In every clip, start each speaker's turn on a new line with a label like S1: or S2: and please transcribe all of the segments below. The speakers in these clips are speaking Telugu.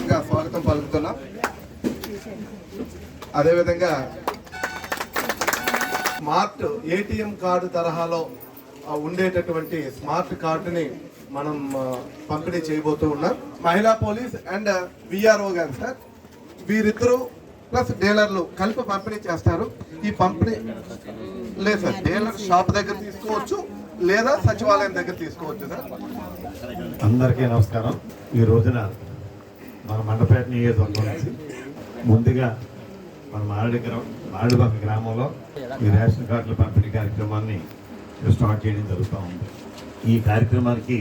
S1: ఇంకా స్వాగతం పలుకుతున్నాం. అదేవిధంగా స్మార్ట్ ఏటీఎం కార్డు తరహాలో ఉండేటటువంటి స్మార్ట్ కార్డుని మనం పంపిణీ చేయబోతూ ఉన్నాం. మహిళా పోలీస్ అండ్ విఆర్ఓ గారు సార్. వీరిద్దరూ ప్లస్ డీలర్లు కలిపి పంపిణీ చేస్తారు. ఈ పంపిణీ లేదు సార్ డీలర్ షాప్ దగ్గర తీసుకోవచ్చు లేదా సచివాలయం దగ్గర తీసుకోవచ్చు సార్.
S2: అందరికీ నమస్కారం. ఈ రోజున మన మండపేట నియోజకవర్గం నుంచి ముందుగా మన మారడి గ్రామం మారడిపక్క గ్రామంలో ఈ రేషన్ కార్డుల పంపిణీ కార్యక్రమాన్ని స్టార్ట్ చేయడం జరుగుతూ ఉంది. ఈ కార్యక్రమానికి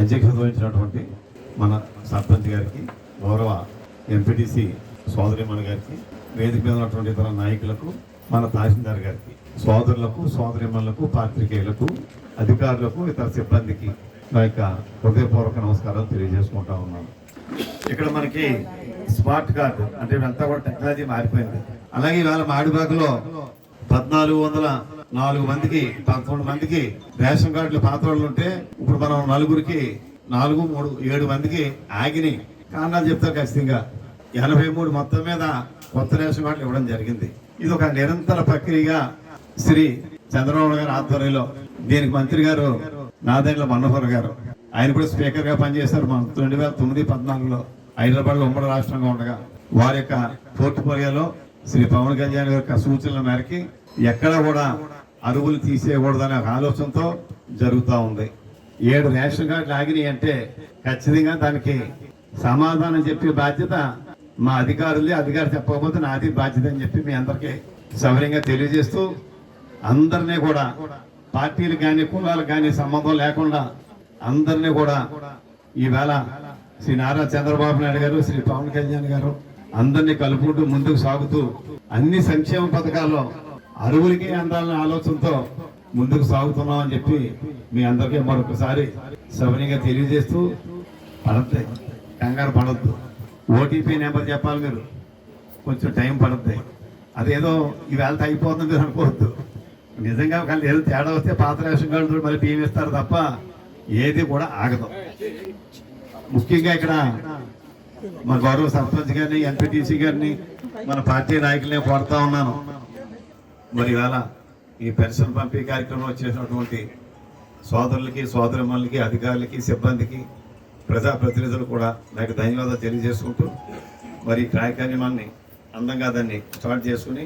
S2: అధ్యక్షత వహించినటువంటి మన సర్పంచ్ గారికి గౌరవ ఎంపీటీసీ సోదరిమణి గారికి వేదిక మీద ఉన్నటువంటి ఇతర నాయకులకు మన తహసీల్దార్ గారికి సోదరులకు సోదరిమణులకు పాత్రికేయులకు అధికారులకు ఇతర సిబ్బందికి నా యొక్క హృదయపూర్వక నమస్కారాలు తెలియజేసుకుంటా ఉన్నాను. ఇక్కడ మనకి స్మార్ట్ కార్డు అంటే ఇదంతా కూడా టెక్నాలజీ మారిపోయింది. అలాగే ఇవాళ మాడిబాగులో పద్నాలుగు వందల నాలుగు మందికి పదకొండు మందికి రేషన్ కార్డులు పాత ఉంటే ఇప్పుడు మనం నలుగురికి నాలుగు మూడు ఏడు మందికి ఆగిని. కారణాలు చెప్తారు ఖచ్చితంగా. ఎనభై మూడు మొత్తం మీద కొత్త రేషన్ కార్డులు ఇవ్వడం జరిగింది. ఇది ఒక నిరంతర ప్రక్రియగా శ్రీ చంద్రబాబు గారి ఆధ్వర్యంలో దీనికి మంత్రి గారు నాదెండ్ల మనోహర్ గారు ఆయన కూడా స్పీకర్గా పనిచేశారు మనం రెండు వేల తొమ్మిది పద్నాలుగులో. హైదరాబాద్లో ఉమ్మడి రాష్ట్రంగా ఉండగా. వారి యొక్క పోర్టుపోలియోలో శ్రీ పవన్ కళ్యాణ్ గారి యొక్క సూచనల మేరకి ఎక్కడ కూడా అరువులు తీసేయకూడదనే ఒక ఆలోచనతో జరుగుతూ ఉంది. ఏడు రేషన్ కార్డులు ఆగినాయి అంటే ఖచ్చితంగా దానికి సమాధానం చెప్పే బాధ్యత మా అధికారులే అధికారులు చెప్పకపోతే నాది బాధ్యత అని చెప్పి మీ అందరికీ సౌకర్యంగా తెలియజేస్తూ అందరినీ కూడా పార్టీలు కానీ కులాలకు కానీ సంబంధం లేకుండా అందరినీ కూడా ఈవేళ శ్రీ నారా చంద్రబాబు నాయుడు గారు శ్రీ పవన్ కళ్యాణ్ గారు అందరినీ కలుపుకుంటూ ముందుకు సాగుతూ అన్ని సంక్షేమ పథకాల్లో అరువులకి అందాలనే ఆలోచనతో ముందుకు సాగుతున్నాం అని చెప్పి మీ అందరికీ మరొకసారి సవనీయంగా తెలియజేస్తూ పడద్ది కంగారు పడద్దు. ఓటీపీ నెంబర్ చెప్పాలి మీరు. కొంచెం టైం పడుతుంది అదేదో ఈవేళ అయిపోతుంది మీరు అనుకోవద్దు. నిజంగా కానీ ఏదో తేడా వస్తే పాత రేషన్ కార్డు మళ్ళీ బియ్యం ఇస్తారు తప్ప ఏది కూడా ఆగదు. ముఖ్యంగా ఇక్కడ మా గౌరవ సర్పంచ్ గారిని ఎంపీటీసీ గారిని మన పార్టీ నాయకులనే కోరుతా ఉన్నాను. మరి ఇవాళ ఈ పెన్షన్ పంపిణీ కార్యక్రమంలో వచ్చేసినటువంటి సోదరులకి సోదరమ్మలకి అధికారులకి సిబ్బందికి ప్రజాప్రతినిధులు కూడా నాకు ధన్యవాదాలు తెలియజేసుకుంటూ మరి ఈ కార్యక్రమాన్ని అందంగా దాన్ని స్టార్ట్ చేసుకుని